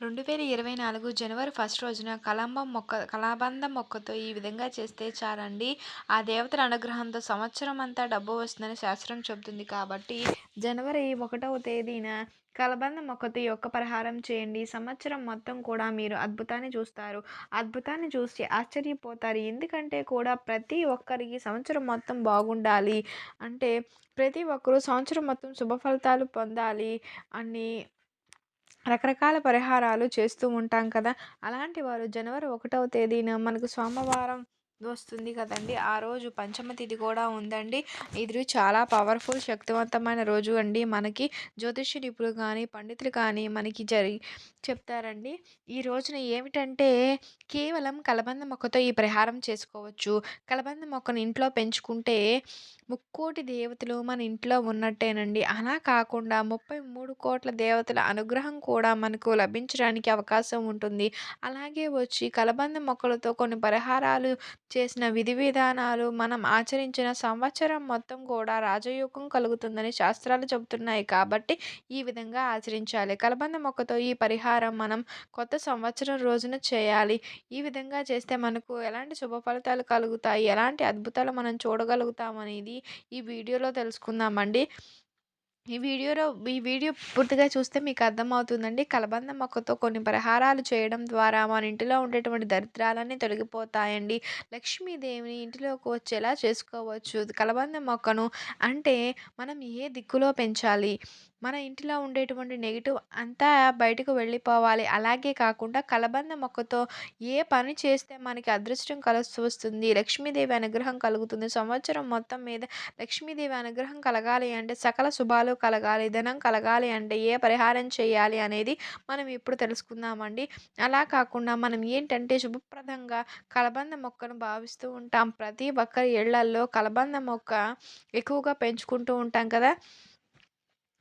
రెండు వేల ఇరవై నాలుగు జనవరి ఫస్ట్ రోజున కలంబం మొక్క కళాబంద మొక్కతో ఈ విధంగా చేస్తే చాలండి. ఆ దేవతల అనుగ్రహంతో సంవత్సరం అంతా డబ్బు వస్తుందని శాస్త్రం చెబుతుంది కాబట్టి జనవరి ఒకటవ తేదీన కలబంద మొక్కతో ఈ యొక్క పరిహారం చేయండి. సంవత్సరం మొత్తం కూడా మీరు అద్భుతాన్ని చూస్తారు. అద్భుతాన్ని చూసి ఆశ్చర్యపోతారు. ఎందుకంటే కూడా ప్రతి ఒక్కరికి సంవత్సరం మొత్తం బాగుండాలి. అంటే ప్రతి ఒక్కరూ సంవత్సరం మొత్తం శుభ ఫలితాలు పొందాలి అని రకరకాల పరిహారాలు చేస్తూ ఉంటాం కదా. అలాంటి వారు జనవరి ఒకటవ తేదీన మనకు సోమవారం వస్తుంది కదండి. ఆ రోజు పంచమ తిథి కూడా ఉందండి. ఇది చాలా పవర్ఫుల్ శక్తివంతమైన రోజు అండి. మనకి జ్యోతిష్య నిపుణులు కానీ పండితులు కానీ మనకి జరి చెప్తారండి. ఈ రోజున ఏమిటంటే కేవలం కలబంద మొక్కతో ఈ పరిహారం చేసుకోవచ్చు. కలబంద మొక్కను ఇంట్లో పెంచుకుంటే ముక్కోటి దేవతలు మన ఇంట్లో ఉన్నట్టేనండి. అలా కాకుండా ముప్పై మూడు కోట్ల దేవతల అనుగ్రహం కూడా మనకు లభించడానికి అవకాశం ఉంటుంది. అలాగే వచ్చి కలబంద మొక్కలతో కొన్ని పరిహారాలు చేసిన విధి విధానాలు మనం ఆచరించిన సంవత్సరం మొత్తం కూడా రాజయోగం కలుగుతుందని శాస్త్రాలు చెబుతున్నాయి కాబట్టి ఈ విధంగా ఆచరించాలి. కలబంద మొక్కతో ఈ పరిహారం మనం కొత్త సంవత్సరం రోజున చేయాలి. ఈ విధంగా చేస్తే మనకు ఎలాంటి శుభ ఫలితాలు కలుగుతాయి? ఎలాంటి అద్భుతాలు మనం చూడగలుగుతాం అనేది ఈ వీడియోలో తెలుసుకుందామండి. ఈ వీడియోలో ఈ వీడియో పూర్తిగా చూస్తే మీకు అర్థమవుతుందండి. కలబంద మొక్కతో కొన్ని పరిహారాలు చేయడం ద్వారా మన ఇంటిలో ఉండేటువంటి దరిద్రాలన్నీ తొలగిపోతాయండి. లక్ష్మీదేవిని ఇంటిలోకి వచ్చేలా చేసుకోవచ్చు. కలబంద మొక్కను అంటే మనం ఏ దిక్కులో పెంచాలి? మన ఇంటిలో ఉండేటువంటి నెగిటివ్ అంతా బయటకు వెళ్ళిపోవాలి. అలాగే కాకుండా కలబంద మొక్కతో ఏ పని చేస్తే మనకి అదృష్టం కలిసి వస్తుంది? లక్ష్మీదేవి అనుగ్రహం కలుగుతుంది. సంవత్సరం మొత్తం మీద లక్ష్మీదేవి అనుగ్రహం కలగాలి అంటే సకల శుభాలు కలగాలి ధనం కలగాలి అంటే ఏ పరిహారం చేయాలి అనేది మనం ఇప్పుడు తెలుసుకుందామండి. అలా కాకుండా మనం ఏంటంటే శుభప్రదంగా కలబంద మొక్కను భావిస్తూ ఉంటాం. ప్రతి ఒక్కరి ఇళ్ళల్లో కలబంద మొక్క ఎక్కువగా పెంచుకుంటూ ఉంటాం కదా.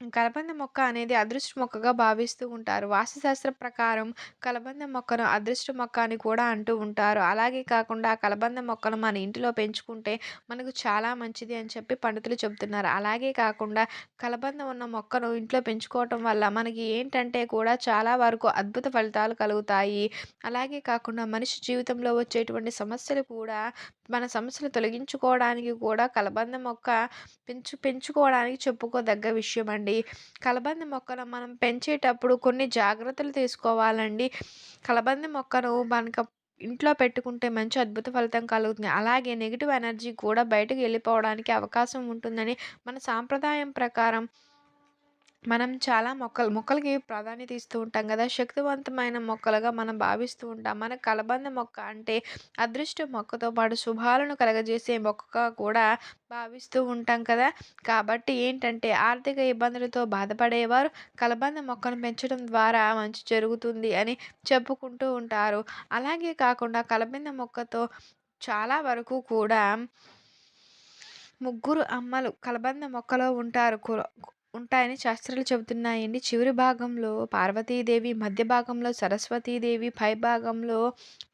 కలబంద మొక్క అనేది అదృష్ట మొక్కగా భావిస్తూ ఉంటారు. వాస్తుశాస్త్ర ప్రకారం కలబంద మొక్కను అదృష్ట మొక్క అని కూడా అంటూ ఉంటారు. అలాగే కాకుండా ఆ కలబంద మొక్కను మన ఇంటిలో పెంచుకుంటే మనకు చాలా మంచిది అని చెప్పి పండితులు చెబుతున్నారు. అలాగే కాకుండా కలబంద ఉన్న మొక్కను ఇంట్లో పెంచుకోవటం వల్ల మనకి ఏంటంటే కూడా చాలా వరకు అద్భుత ఫలితాలు కలుగుతాయి. అలాగే కాకుండా మనిషి జీవితంలో వచ్చేటువంటి సమస్యలు కూడా మన సమస్యలు తొలగించుకోవడానికి కూడా కలబంద మొక్క పెంచు పెంచుకోవడానికి చెప్పుకోదగ్గ విషయం అండి కలబంద మొక్కను మనం పెంచేటప్పుడు కొన్ని జాగ్రత్తలు తీసుకోవాలండి. కలబంద మొక్కను మనకు ఇంట్లో పెట్టుకుంటే మంచి అద్భుత ఫలితం కలుగుతుంది. అలాగే నెగిటివ్ ఎనర్జీ కూడా బయటకు వెళ్ళిపోవడానికి అవకాశం ఉంటుందని మన సాంప్రదాయం ప్రకారం మనం చాలా మొక్కలు మొక్కలకి ప్రాధాన్యత ఇస్తూ ఉంటాం కదా. శక్తివంతమైన మొక్కలుగా మనం భావిస్తూ ఉంటాం. మన కలబంద మొక్క అంటే అదృష్ట మొక్కతో పాటు శుభాలను కలగజేసే మొక్కగా కూడా భావిస్తూ ఉంటాం కదా. కాబట్టి ఏంటంటే ఆర్థిక ఇబ్బందులతో బాధపడేవారు కలబంద మొక్కను పెంచడం ద్వారా మంచి జరుగుతుంది అని చెప్పుకుంటూ ఉంటారు. అలాగే కాకుండా కలబంద మొక్కతో చాలా వరకు కూడా ముగ్గురు అమ్మలు కలబంద మొక్కలో ఉంటారు. ఉంటాయని శాస్త్రాలు చెబుతున్నాయండి. చివరి భాగంలో పార్వతీదేవి మధ్య భాగంలో సరస్వతీదేవి పై భాగంలో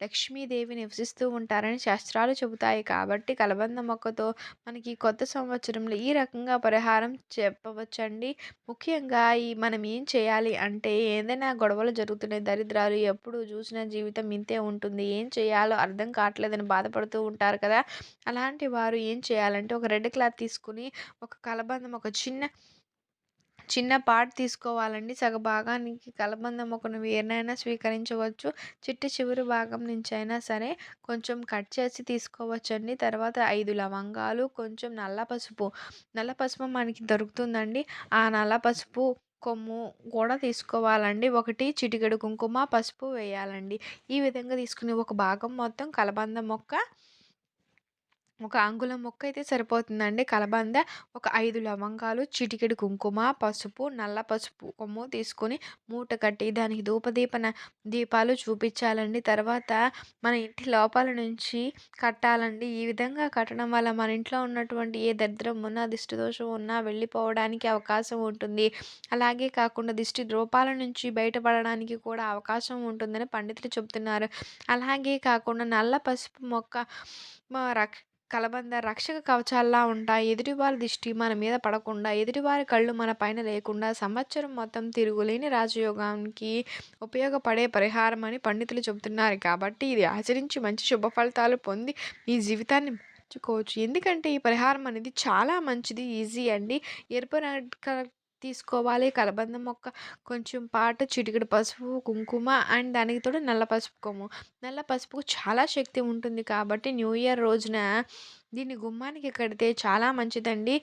లక్ష్మీదేవి నివసిస్తూ ఉంటారని శాస్త్రాలు చెబుతాయి. కాబట్టి కలబంద మొక్కతో మనకి కొత్త సంవత్సరంలో ఈ రకంగా పరిహారం చెప్పవచ్చండి. ముఖ్యంగా ఈ మనం ఏం చేయాలి అంటే ఏదైనా గొడవలు జరుగుతున్నాయి దరిద్రాలు ఎప్పుడు చూసిన జీవితం ఇంతే ఉంటుంది. ఏం చేయాలో అర్థం కావట్లేదని బాధపడుతూ ఉంటారు కదా. అలాంటి వారు ఏం చేయాలంటే ఒక రెడ్ క్లాత్ తీసుకుని ఒక కలబందం ఒక చిన్న చిన్న పార్ట్ తీసుకోవాలండి. సగ భాగానికి కలబంద మొక్కను వేరునైనా స్వీకరించవచ్చు. చిట్టి చివరి భాగం నుంచి అయినా సరే కొంచెం కట్ చేసి తీసుకోవచ్చండి. తర్వాత ఐదు లవంగాలు కొంచెం నల్ల పసుపు. నల్ల పసుపు మనకి దొరుకుతుందండి. ఆ నల్ల పసుపు కొమ్ము కూడా తీసుకోవాలండి. ఒకటి చిటికెడు కుంకుమ పసుపు వేయాలండి. ఈ విధంగా తీసుకుని ఒక భాగం మొత్తం కలబంద మొక్క ఒక అంగుళం మొక్క అయితే సరిపోతుందండి. కలబంద ఒక ఐదు లవంగాలు చిటికెడు కుంకుమ పసుపు నల్ల పసుపు కొమ్ము తీసుకొని మూట కట్టి దానికి ధూపదీపన దీపాలు చూపించాలండి. తర్వాత మన ఇంటి లోపల నుంచి కట్టాలండి. ఈ విధంగా కట్టడం వల్ల మన ఇంట్లో ఉన్నటువంటి ఏ దరిద్రం ఉన్నా దిష్టి దోషం ఉన్నా వెళ్ళిపోవడానికి అవకాశం ఉంటుంది. అలాగే కాకుండా దిష్టి రూపాల నుంచి బయటపడడానికి కూడా అవకాశం ఉంటుందని పండితులు చెబుతున్నారు. అలాగే కాకుండా నల్ల పసుపు మొక్క రక్ కలబంద రక్షక కవచాల్లా ఉంటాయి. ఎదుటివారి దిష్టి మన మీద పడకుండా, ఎదుటివారి కళ్ళు మన పైన లేకుండా సంవత్సరం మొత్తం తిరుగులేని రాజయోగానికి ఉపయోగపడే పరిహారం అని పండితులు చెబుతున్నారు. కాబట్టి ఇది ఆచరించి మంచి శుభ ఫలితాలు పొంది మీ జీవితాన్ని మార్చుకోవచ్చు. ఎందుకంటే ఈ పరిహారం అనేది చాలా మంచిది. ఈజీ అండి. ఎరుపు తీసుకోవాలి. కలబంద మొక్క కొంచెం పాటు చిటికెడు పసుపు, కుంకుమ అండ్ దానికి తోడు నల్ల పసుపు కొమ్ము. నల్ల పసుపుకు చాలా శక్తి ఉంటుంది కాబట్టి న్యూ ఇయర్ రోజున దీన్ని గుమ్మానికి కడితే చాలా మంచిదండి.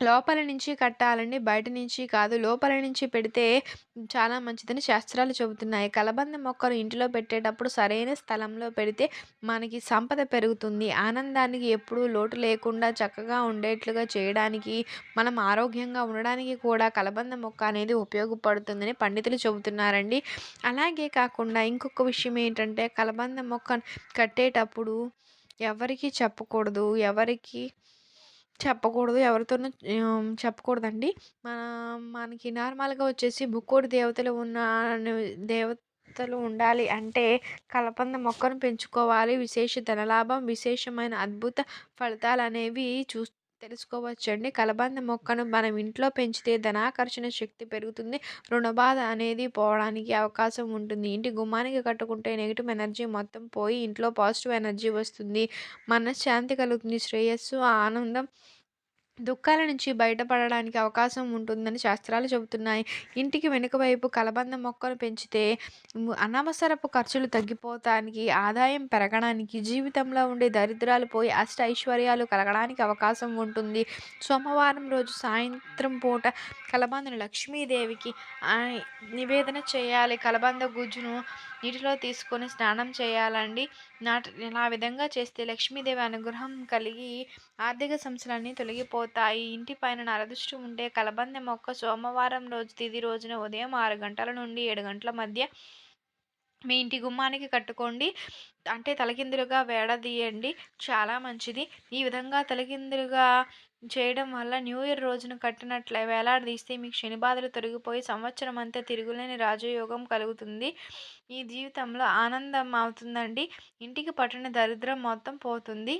లోపల నుంచి కట్టాలండి. బయట నుంచి కాదు. లోపల నుంచి పెడితే చాలా మంచిదని శాస్త్రాలు చెబుతున్నాయి. కలబంద మొక్కను ఇంటిలో పెట్టేటప్పుడు సరైన స్థలంలో పెడితే మనకి సంపద పెరుగుతుంది. ఆనందానికి ఎప్పుడూ లోటు లేకుండా చక్కగా ఉండేట్లుగా చేయడానికి, మనం ఆరోగ్యంగా ఉండడానికి కూడా కలబంద మొక్క అనేది ఉపయోగపడుతుందని పండితులు చెబుతున్నారండి. అలాగే కాకుండా ఇంకొక విషయం ఏంటంటే కలబంద మొక్క కట్టేటప్పుడు ఎవరికి చెప్పకూడదు. ఎవరికి చెప్పకూడదు. ఎవరితోనూ చెప్పకూడదండి. మన మనకి నార్మల్‌గా వచ్చేసి బుక్కోడి దేవతలు ఉన్న దేవతలు ఉండాలి అంటే కలపంద మొక్కను పెంచుకోవాలి. విశేష ధనలాభం, విశేషమైన అద్భుత ఫలితాలు అనేవి చూ తెలుసుకోవచ్చండి. కలబంద మొక్కను మనం ఇంట్లో పెంచితే ధనాకర్షణ శక్తి పెరుగుతుంది. రుణబాధ అనేది పోవడానికి అవకాశం ఉంటుంది. ఇంటి గుమ్మానికి కట్టుకుంటే నెగిటివ్ ఎనర్జీ మొత్తం పోయి ఇంట్లో పాజిటివ్ ఎనర్జీ వస్తుంది. మనశ్శాంతి కలుగుతుంది. శ్రేయస్సు, ఆనందం, దుఃఖాల నుంచి బయటపడడానికి అవకాశం ఉంటుందని శాస్త్రాలు చెబుతున్నాయి. ఇంటికి వెనుక వైపు కలబంద మొక్కను పెంచితే అనవసరపు ఖర్చులు తగ్గిపోతానికి, ఆదాయం పెరగడానికి, జీవితంలో ఉండే దరిద్రాలు పోయి అష్ట ఐశ్వర్యాలు కలగడానికి అవకాశం ఉంటుంది. సోమవారం రోజు సాయంత్రం పూట కలబందను లక్ష్మీదేవికి నివేదన చేయాలి. కలబంద గుజ్జును నీటిలో తీసుకొని స్నానం చేయాలండి. నాట ఆ విధంగా చేస్తే లక్ష్మీదేవి అనుగ్రహం కలిగి ఆర్థిక సమస్యలన్నీ తొలగిపోతాయి. ఇంటి పైన నరదృష్టి ఉంటే కలబంద మొక్క సోమవారం రోజు తిది రోజున ఉదయం ఆరు గంటల నుండి ఏడు గంటల మధ్య మీ ఇంటి గుమ్మానికి కట్టుకోండి. అంటే తలకిందులుగా వేడదీయండి చాలా మంచిది. ఈ విధంగా తలకిందులుగా చేయడం వల్ల న్యూ ఇయర్ రోజున కట్టినట్లే వేలాడదీస్తే మీకు శని బాధలు తొలగిపోయి సంవత్సరం అంతా తిరుగులేని రాజయోగం కలుగుతుంది. ఈ జీవితంలో ఆనందం అవుతుందండి. ఇంటికి పట్టిన దరిద్రం మొత్తం పోతుంది.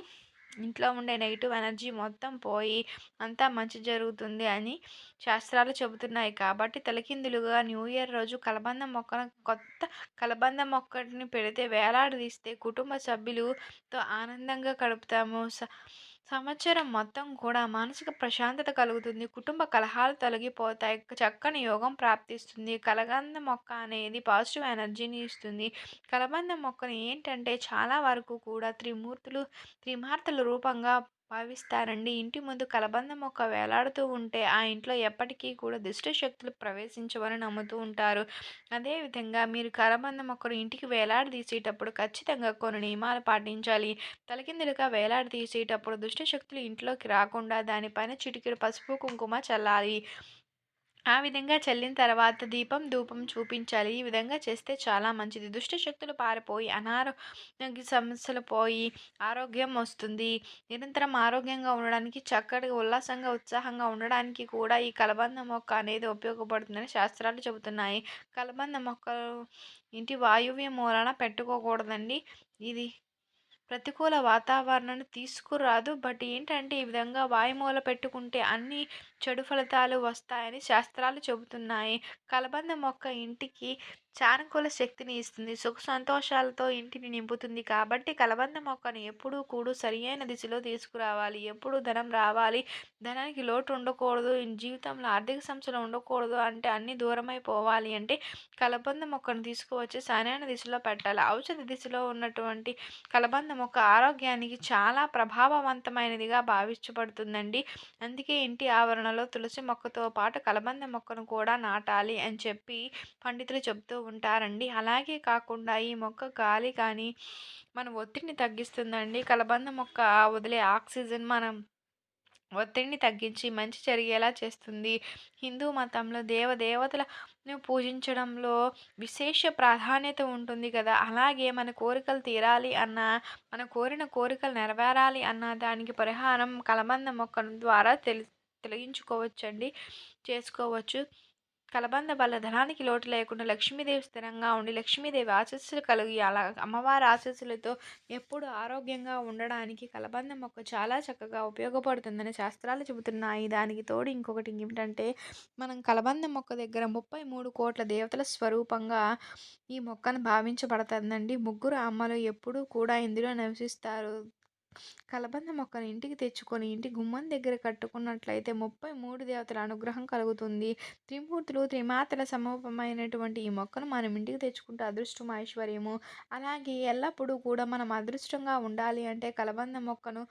ఇంట్లో ఉండే నెగిటివ్ ఎనర్జీ మొత్తం పోయి అంతా మంచి జరుగుతుంది అని శాస్త్రాలు చెబుతున్నాయి. కాబట్టి తలకిందులుగా న్యూ ఇయర్ రోజు కలబంద మొక్కను కొత్త కలబంద మొక్కని పెడితే వేలాడదీస్తే కుటుంబ సభ్యులతో ఆనందంగా గడుపుతాము. సంవత్సరం మొత్తం కూడా మానసిక ప్రశాంతత కలుగుతుంది. కుటుంబ కలహాలు తొలగిపోతాయి. చక్కని యోగం ప్రాప్తిస్తుంది. కలబంద మొక్క అనేది పాజిటివ్ ఎనర్జీని ఇస్తుంది. కలబంద మొక్కను ఏంటంటే చాలా వరకు కూడా త్రిమూర్తులు త్రిమార్తల రూపంగా భావిస్తారండి. ఇంటి ముందు కలబంద మొక్క వేలాడుతూ ఉంటే ఆ ఇంట్లో ఎప్పటికీ కూడా దుష్ట శక్తులు ప్రవేశించవని నమ్ముతూ ఉంటారు. అదేవిధంగా మీరు కలబంద మొక్కను ఇంటికి వేలాడదీసేటప్పుడు ఖచ్చితంగా కొన్ని నియమాలు పాటించాలి. తలకిందులుగా వేలాడదీసేటప్పుడు దుష్ట శక్తులు ఇంట్లోకి రాకుండా దానిపైన చిటికెడు పసుపు, కుంకుమ చల్లాలి. ఆ విధంగా చల్లిన తర్వాత దీపం, ధూపం చూపించాలి. ఈ విధంగా చేస్తే చాలా మంచిది. దుష్ట శక్తులు పారిపోయి అనారోగ్య సమస్యలు పోయి ఆరోగ్యం వస్తుంది. నిరంతరం ఆరోగ్యంగా ఉండడానికి చక్కటిగా ఉల్లాసంగా, ఉత్సాహంగా ఉండడానికి కూడా ఈ కలబంద మొక్క అనేది ఉపయోగపడుతుందని శాస్త్రాలు చెబుతున్నాయి. కలబంద మొక్కలు ఇంటి వాయువ్య మూలన పెట్టుకోకూడదండి. ఇది ప్రతికూల వాతావరణాన్ని తీసుకురాదు. బట్ ఏంటంటే ఈ విధంగా వాయుమూల పెట్టుకుంటే అన్ని చెడు ఫలితాలు వస్తాయని శాస్త్రాలు చెబుతున్నాయి. కలబంద మొక్క ఇంటికి సానుకూల శక్తిని ఇస్తుంది. సుఖ సంతోషాలతో ఇంటిని నింపుతుంది. కాబట్టి కలబంద మొక్కను ఎప్పుడూ కూడా సరియైన దిశలో తీసుకురావాలి. ఎప్పుడు ధనం రావాలి, ధనానికి లోటు ఉండకూడదు, జీవితంలో ఆర్థిక సమస్యలు ఉండకూడదు అంటే అన్ని దూరమైపోవాలి అంటే కలబంద మొక్కను తీసుకువచ్చి సరైన దిశలో పెట్టాలి. ఔషధ దిశలో ఉన్నటువంటి కలబంద మొక్క ఆరోగ్యానికి చాలా ప్రభావవంతమైనదిగా భావించబడుతుందండి. అందుకే ఇంటి ఆవరణలో తులసి మొక్కతో పాటు కలబంద మొక్కను కూడా నాటాలి అని చెప్పి పండితులు చెబుతూ ఉంటారండి. అలాగే కాకుండా ఈ మొక్క గాలి కానీ మన ఒత్తిడిని తగ్గిస్తుందండి. కలబంద మొక్క వదిలే ఆక్సిజన్ మనం ఒత్తిడిని తగ్గించి మంచి జరిగేలా చేస్తుంది. హిందూ మతంలో దేవదేవతలను పూజించడంలో విశేష ప్రాధాన్యత ఉంటుంది కదా! అలాగే మన కోరికలు తీరాలి అన్న మన కోరిన కోరికలు నెరవేరాలి అన్న దానికి పరిహారం కలబంద మొక్క ద్వారా తెలి తొలగించుకోవచ్చండి. చేసుకోవచ్చు. కలబంద వల్ల ధనానికి లోటు లేకుండా లక్ష్మీదేవి స్థిరంగా ఉండి లక్ష్మీదేవి ఆశస్సులు కలిగి అలా అమ్మవారి ఆశస్సులతో ఎప్పుడు ఆరోగ్యంగా ఉండడానికి కలబంద మొక్క చాలా చక్కగా ఉపయోగపడుతుందని శాస్త్రాలు చెబుతున్నాయి దానికి తోడు ఇంకొకటి ఏమిటంటే మనం కలబంద మొక్క దగ్గర ముప్పై మూడు కోట్ల దేవతల స్వరూపంగా ఈ మొక్కను భావించబడుతుందండి ముగ్గురు అమ్మలు ఎప్పుడూ కూడా ఇందులో నివసిస్తారు కలబంద మొక్కను ఇంటికి తెచ్చుకొని ఇంటి గుమ్మం దగ్గర కట్టుకున్నట్లయితే ముప్పై మూడు దేవతల అనుగ్రహం కలుగుతుంది. త్రిమూర్తులు త్రిమాతల సమూపమైనటువంటి ఈ మొక్కను మనం ఇంటికి తెచ్చుకుంటే అదృష్టం ఐశ్వర్యము. అలాగే ఎల్లప్పుడూ కూడా మనం అదృష్టంగా ఉండాలి అంటే కలబంద మొక్కను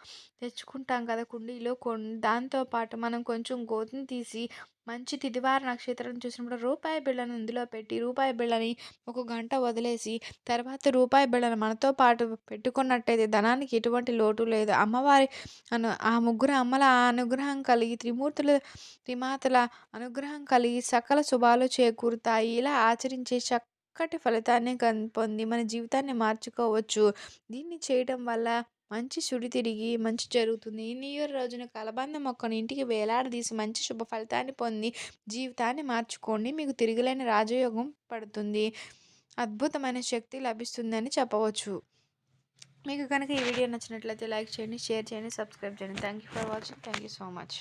తెచ్చుకుంటాం కదా కుండీలో. కొ దాంతోపాటు మనం కొంచెం గోతిని తీసి మంచి తిదివార నక్షత్రం చూసినప్పుడు రూపాయి బిళ్ళను ఇందులో పెట్టి రూపాయి బిళ్ళని ఒక గంట వదిలేసి తర్వాత రూపాయి బిళ్ళను మనతో పాటు పెట్టుకున్నట్టయితే ధనానికి ఎటువంటి లోటు లేదు. అమ్మవారి అను ఆ ముగ్గురు అమ్మల అనుగ్రహం కలిగి త్రిమూర్తుల త్రిమాతల అనుగ్రహం కలిగి సకల శుభాలు చేకూరుతాయి. ఇలా ఆచరించే చక్కటి ఫలితాన్ని పొంది మన జీవితాన్ని మార్చుకోవచ్చు. దీన్ని చేయడం వల్ల మంచి సుడి తిరిగి మంచి జరుగుతుంది. ఈ న్యూ ఇయర్ రోజున కలబంద మొక్కను ఇంటికి వేలాడదీసి మంచి శుభ ఫలితాన్ని పొంది జీవితాన్ని మార్చుకోండి. మీకు తిరిగిలేని రాజయోగం పడుతుంది. అద్భుతమైన శక్తి లభిస్తుందని చెప్పవచ్చు. మీకు కనుక ఈ వీడియో నచ్చినట్లయితే లైక్ చేయండి షేర్ చేయండి సబ్స్క్రైబ్ చేయండి. Thank you for watching thank you so much